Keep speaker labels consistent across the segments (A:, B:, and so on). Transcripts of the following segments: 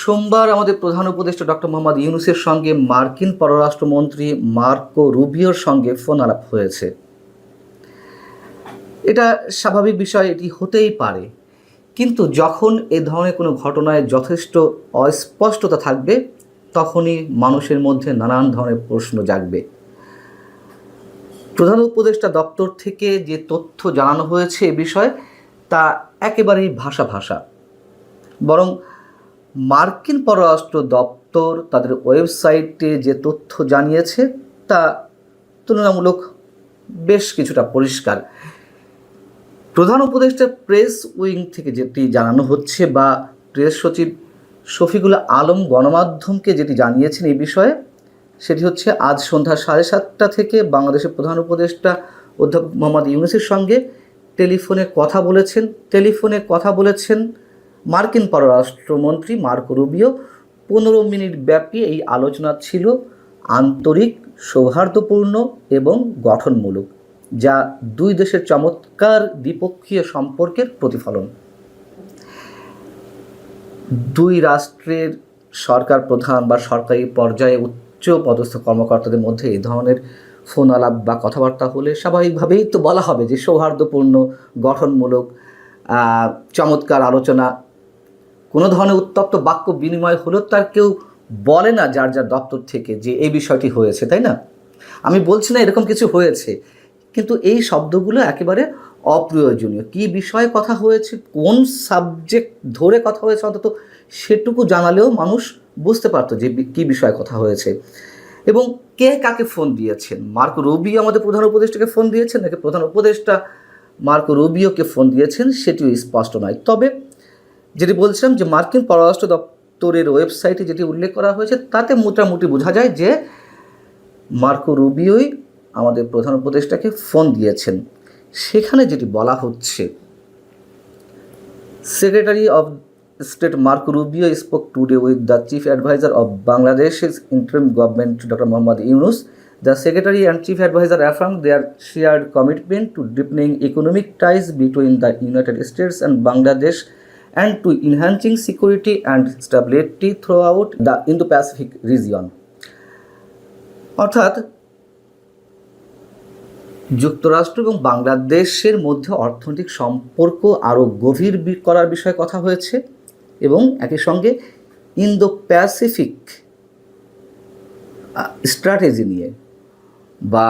A: সোমবার আমাদের প্রধান উপদেষ্টা ডক্টর মোহাম্মদ ইউনুসের সঙ্গে মার্কিন পররাষ্ট্রমন্ত্রী মার্কো রুবিওর সঙ্গে ফোন আলাপ হয়েছে। এটা স্বাভাবিক বিষয়, এটি হতেই পারে। কিন্তু যখন এ ধরনের কোনো ঘটনায় যথেষ্ট অস্পষ্টতা থাকবে, তখনই মানুষের মধ্যে নানান ধরনের প্রশ্ন জাগবে। প্রধান উপদেষ্টা দপ্তর থেকে যে তথ্য জানানো হয়েছে এ বিষয়ে, তা একেবারেই ভাষা ভাষা। বরং মার্কিন পররাষ্ট্র দপ্তর তাদের ওয়েবসাইটে যে তথ্য জানিয়েছে তা তুলনামূলক বেশ কিছুটা পরিষ্কার। প্রধান উপদেষ্টা প্রেস উইং থেকে যেটি জানানো হচ্ছে বা প্রেস সচিব শফিকুল আলম গণমাধ্যমকে যেটি জানিয়েছেন এই বিষয়ে, সেটি হচ্ছে আজ সন্ধ্যা সাড়ে সাতটা থেকে বাংলাদেশের প্রধান উপদেষ্টা অধ্যাপক মোহাম্মদ ইউনুসের সঙ্গে টেলিফোনে কথা বলেছেন। টেলিফোনে কথা বলেছেন মার্কিন পররাষ্ট্রমন্ত্রী মার্কো রুবিও পনেরো মিনিট ব্যাপী এই আলোচনা ছিল আন্তরিক, সৌহার্দ্যপূর্ণ এবং গঠনমূলক, যা দুই দেশের চমৎকার দ্বিপক্ষীয় সম্পর্কের প্রতিফলন। দুই রাষ্ট্রের সরকার প্রধান বা সরকারি পর্যায়ে উচ্চ পদস্থ কর্মকর্তাদের মধ্যে এই ধরনের ফোন আলাপ বা কথাবার্তা হলে স্বাভাবিকভাবেই তো বলা হবে যে সৌহার্দ্যপূর্ণ, গঠনমূলক চমৎকার আলোচনা কোনো ধরনের উত্তপ্ত বাক্য বিনিময় হলেও তার কেউ বলে না যার যার দপ্তর থেকে যে এই বিষয়টি হয়েছে, তাই না? আমি বলছি না এরকম কিছু হয়েছে, কিন্তু এই শব্দগুলো একেবারে অপ্রয়োজনীয়। কী বিষয়ে কথা হয়েছে, কোন সাবজেক্ট ধরে কথা হয়েছে অন্তত সেটুকু জানালেও মানুষ বুঝতে পারতো যে কী বিষয়ে কথা হয়েছে। এবং কে কাকে ফোন দিয়েছেন? মার্কো রুবিও আমাদের প্রধান উপদেষ্টাকে ফোন দিয়েছেন নাকি প্রধান উপদেষ্টা মার্কো রুবিওকে ফোন দিয়েছেন সেটিও স্পষ্ট নয়। তবে যেটি বলছিলাম যে মার্কিন পররাষ্ট্র দপ্তরের ওয়েবসাইটে যেটি উল্লেখ করা হয়েছে, তাতে মোটামুটি বোঝা যায় যে মার্কো রুবিওই আমাদের প্রধান উপদেষ্টাকে ফোন দিয়েছেন। সেখানে যেটি বলা হচ্ছে, secretary of state Mark Rubio spoke today with the chief adviser of বাংলাদেশের interim government doctor Mohammad Yunus. The secretary and chief adviser affirm their shared commitment to deepening economic ties between the United States and Bangladesh and to enhancing security and stability throughout the Indo-Pacific region. অর্থাৎ, যুক্তরাষ্ট্র এবং বাংলাদেশের মধ্যে অর্থনৈতিক সম্পর্ক আরও গভীর করার বিষয়ে কথা হয়েছে এবং একই সঙ্গে ইন্দো প্যাসিফিক স্ট্র্যাটেজি নিয়ে বা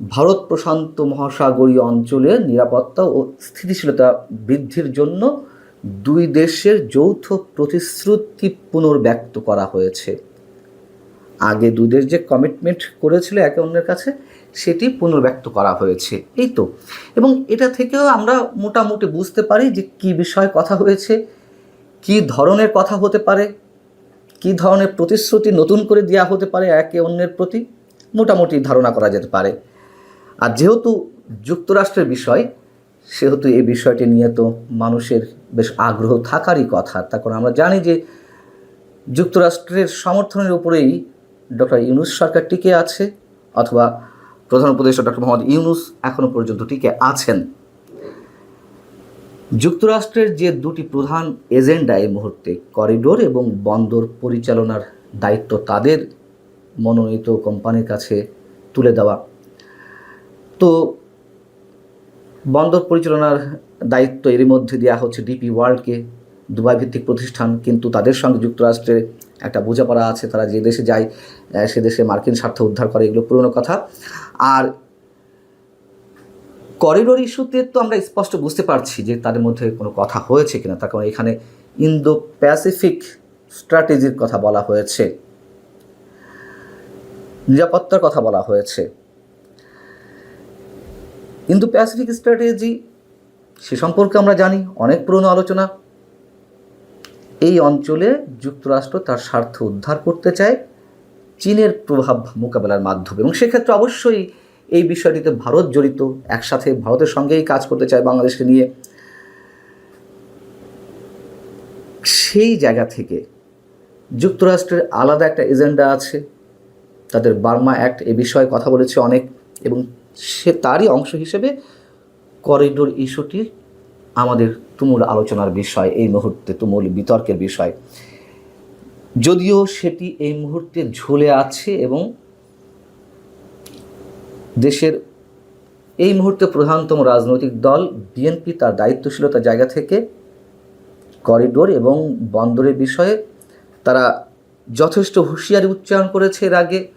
A: ভারত প্রশান্ত মহাসাগরীয় অঞ্চলের নিরাপত্তা ও স্থিতিশীলতা বৃদ্ধির জন্য দুই দেশের যৌথ প্রতিশ্রুতি পুনর্ব্যক্ত করা হয়েছে। আগে দুই দেশ যে কমিটমেন্ট করেছিল একে অন্যের কাছে, সেটি পুনর্ব্যক্ত করা হয়েছে। এই তো। এবং এটা থেকেও আমরা মোটামুটি বুঝতে পারি যে কী বিষয়ে কথা হয়েছে, কী ধরনের কথা হতে পারে, কী ধরনের প্রতিশ্রুতি নতুন করে দেওয়া হতে পারে একে অন্যের প্রতি, মোটামুটি ধারণা করা যেতে পারে। আর যেহেতু যুক্তরাষ্ট্রের বিষয়, সেহেতু এই বিষয়টি নিয়ে তো মানুষের বেশ আগ্রহ থাকারই কথা। কারণ আমরা জানি যে যুক্তরাষ্ট্রের সমর্থনের উপরেই ডক্টর ইউনুস সরকার টিকে আছে, অথবা প্রধান উপদেষ্টা ডক্টর মোহাম্মদ ইউনুস এখনও পর্যন্ত টিকে আছেন। যুক্তরাষ্ট্রের যে দুটি প্রধান এজেন্ডা এই মুহূর্তে, করিডোর এবং বন্দর পরিচালনার দায়িত্ব তাদের মনোনীত কোম্পানির কাছে তুলে দেওয়া তো বন্দর পরিচালনার দায়িত্ব এরই মধ্যে দেওয়া হচ্ছে ডিপি ওয়ার্ল্ডকে দুবাই ভিত্তিক প্রতিষ্ঠান, কিন্তু তাদের সঙ্গে যুক্তরাষ্ট্রের একটা বোঝাপড়া আছে, তারা যে দেশে যায় সে দেশে মার্কিন স্বার্থ উদ্ধার করে, এগুলো পুরনো কথা। আর করিডোর ইস্যুতে তো আমরা স্পষ্ট বুঝতে পারছি যে তাদের মধ্যে কোনো কথা হয়েছে কিনা, তার কারণ এখানে ইন্দো প্যাসিফিক স্ট্র্যাটেজির কথা বলা হয়েছে, নিরাপত্তার কথা বলা হয়েছে। ইন্দো প্যাসিফিক স্ট্র্যাটেজি, সে সম্পর্কে আমরা জানি, অনেক পুরনো আলোচনা। এই অঞ্চলে যুক্তরাষ্ট্র তার স্বার্থ উদ্ধার করতে চায় চীনের প্রভাব মোকাবেলার মাধ্যমে। এবং সেক্ষেত্রে অবশ্যই এই বিষয়টিতে ভারত জড়িত, একসাথে ভারতের সঙ্গেই কাজ করতে চায় বাংলাদেশকে নিয়ে। সেই জায়গা থেকে যুক্তরাষ্ট্রের আলাদা একটা এজেন্ডা আছে। তাদের বার্মা অ্যাক্ট এ বিষয়ে কথা বলেছে অনেক, এবং সে তারই অংশ হিসেবে করিডোর ইস্যুটি আমাদের তুমুল আলোচনার বিষয়, এই মুহূর্তে তুমুল বিতর্কের বিষয়। যদিও সেটি এই মুহূর্তে ঝুলে আছে এবং দেশের এই মুহূর্তে প্রধানতম রাজনৈতিক দল বিএনপি তার দায়িত্বশীলতার জায়গা থেকে করিডোর এবং বন্দরের বিষয়ে তারা যথেষ্ট হুঁশিয়ারি উচ্চারণ করেছে এর আগে।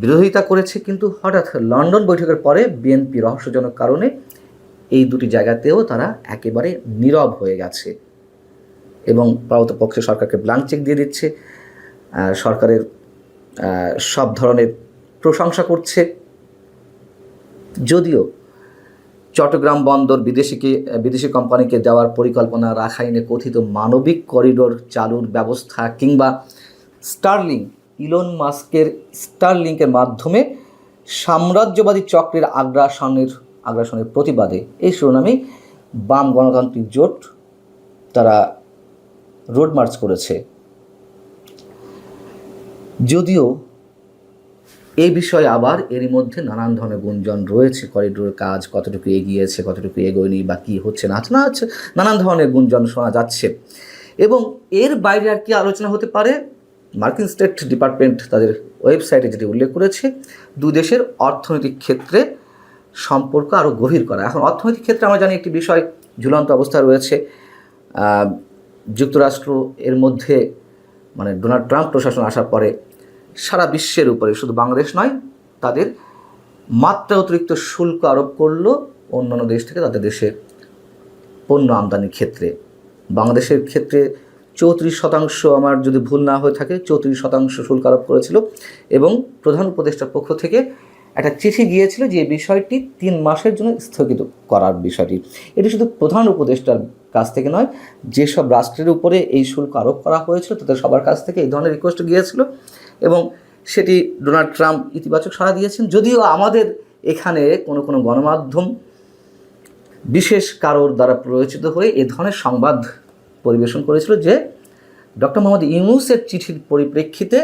A: বিরোধিতা করেছে কিন্তু হঠাৎ লন্ডন বৈঠকের পরে বিএনপি রহস্যজনক কারণে এই দুটি জায়গাতেও তারা একেবারে নীরব হয়ে গেছে। এবং পক্ষে সরকারকে ব্লাঙ্ক চেক দিয়ে দিচ্ছে সরকারের সব ধরনের প্রশংসা করছে। যদিও চট্টগ্রাম বন্দর বিদেশিকে, বিদেশি কোম্পানিকে দেওয়ার পরিকল্পনা রাখাইনে কথিত মানবিক করিডোর চালুর ব্যবস্থা কিংবা স্টারলিং ইলন মাস্কের স্টারলিংকের মাধ্যমে সাম্রাজ্যবাদী চক্রের আগ্রাসনের আগ্রাসনের প্রতিবাদে এই শিরোনামে বাম গণতান্ত্রিক জোট তারা রোড মার্চ করেছে। যদিও এই বিষয়ে আবার এরই মধ্যে নানান ধরনের গুঞ্জন রয়েছে, করিডোরের কাজ কতটুকু এগিয়েছে, কতটুকু এগোয়নি বা কী হচ্ছে না না হচ্ছে, নানান ধরনের গুঞ্জন শোনা যাচ্ছে। এবং এর বাইরে আর কি আলোচনা হতে পারে? মার্কিন স্টেট ডিপার্টমেন্ট তাদের ওয়েবসাইটে যেটি উল্লেখ করেছে, দু দেশের অর্থনৈতিক ক্ষেত্রে সম্পর্ক আরও গভীর করা। এখন অর্থনৈতিক ক্ষেত্রে আমরা জানি একটি বিষয়, ঝুলন্ত অবস্থা রয়েছে। যুক্তরাষ্ট্র এর মধ্যে মানে ডোনাল্ড ট্রাম্প প্রশাসন আসার পরে সারা বিশ্বের উপরে, শুধু বাংলাদেশ নয়, তাদের মাত্রা অতিরিক্ত শুল্ক আরোপ করল অন্যান্য দেশ থেকে তাদের দেশে পণ্য আমদানির ক্ষেত্রে। বাংলাদেশের ক্ষেত্রে চৌত্রিশ শতাংশ আমার যদি ভুল না হয়ে থাকে, চৌত্রিশ শতাংশ শুল্ক আরোপ করেছিল এবং প্রধান উপদেষ্টার পক্ষ থেকে একটা চিঠি গিয়েছিল যে বিষয়টি তিন মাসের জন্য স্থগিত করার বিষয়টি। এটি শুধু প্রধান উপদেষ্টার কাছ থেকে নয়, যেসব রাষ্ট্রের উপরে এই শুল্ক আরোপ করা হয়েছিল তাদের সবার কাছ থেকে এই ধরনের রিকোয়েস্ট গিয়েছিল এবং সেটি ডোনাল্ড ট্রাম্প ইতিবাচক সাড়া দিয়েছেন। যদিও আমাদের এখানে কোনো কোনো গণমাধ্যম বিশেষ কারোর দ্বারা প্ররোচিত হয়ে এ ধরনের সংবাদ পরিবেশন করেছিল যে ডক্টর মোহাম্মদ ইউনুসের চিঠির পরিপ্রেক্ষিতে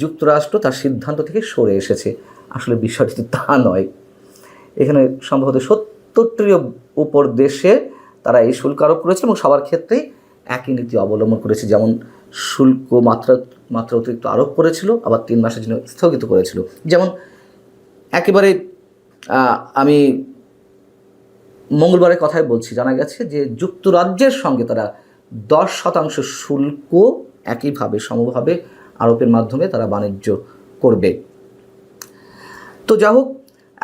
A: যুক্তরাষ্ট্র তার সিদ্ধান্ত থেকে সরে এসেছে। আসলে বিষয়টি তো নয়। এখানে সম্ভবত সত্তরটির উপর দেশে তারা এই শুল্ক আরোপ করেছে এবং সবার ক্ষেত্রেই একই নীতি অবলম্বন করেছে, যেমন শুল্ক মাত্রা মাত্রা অতিরিক্ত আরোপ করেছিল, আবার তিন মাসের জন্য স্থগিত করেছিল। যেমন একেবারে আমি মঙ্গলবারের কথাই বলছি, জানা গেছে যে যুক্তরাজ্যের সঙ্গে তারা দশ শতাংশ শুল্ক একইভাবে, সমভাবে আরোপের মাধ্যমে তারা বাণিজ্য করবে। তো যা হোক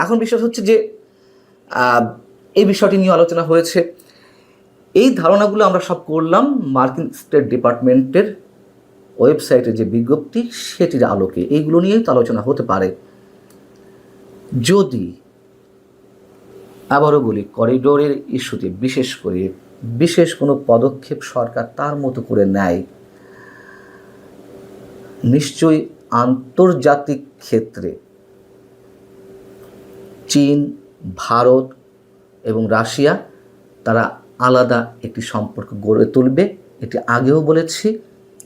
A: এখন বিশ্বাস হচ্ছে যে এই বিষয়টি নিয়ে আলোচনা হয়েছে। এই ধারণাগুলো আমরা সব করলাম মার্কিন স্টেট ডিপার্টমেন্টের ওয়েবসাইটে যে বিজ্ঞপ্তি, সেটির আলোকে। এইগুলো নিয়েই তো আলোচনা হতে পারে। যদি আবারও বলি, করিডোরের ইস্যুতে বিশেষ করে বিশেষ কোনো পদক্ষেপ সরকার তার মতো করে নেয়, নিশ্চয়ই আন্তর্জাতিক ক্ষেত্রে চীন, ভারত এবং রাশিয়া তারা আলাদা একটি সম্পর্ক গড়ে তুলবে, এটি আগেও বলেছি,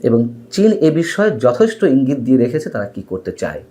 A: এবং চীন এ বিষয়ে যথেষ্ট ইঙ্গিত দিয়ে রেখেছে তারা কি করতে চায়।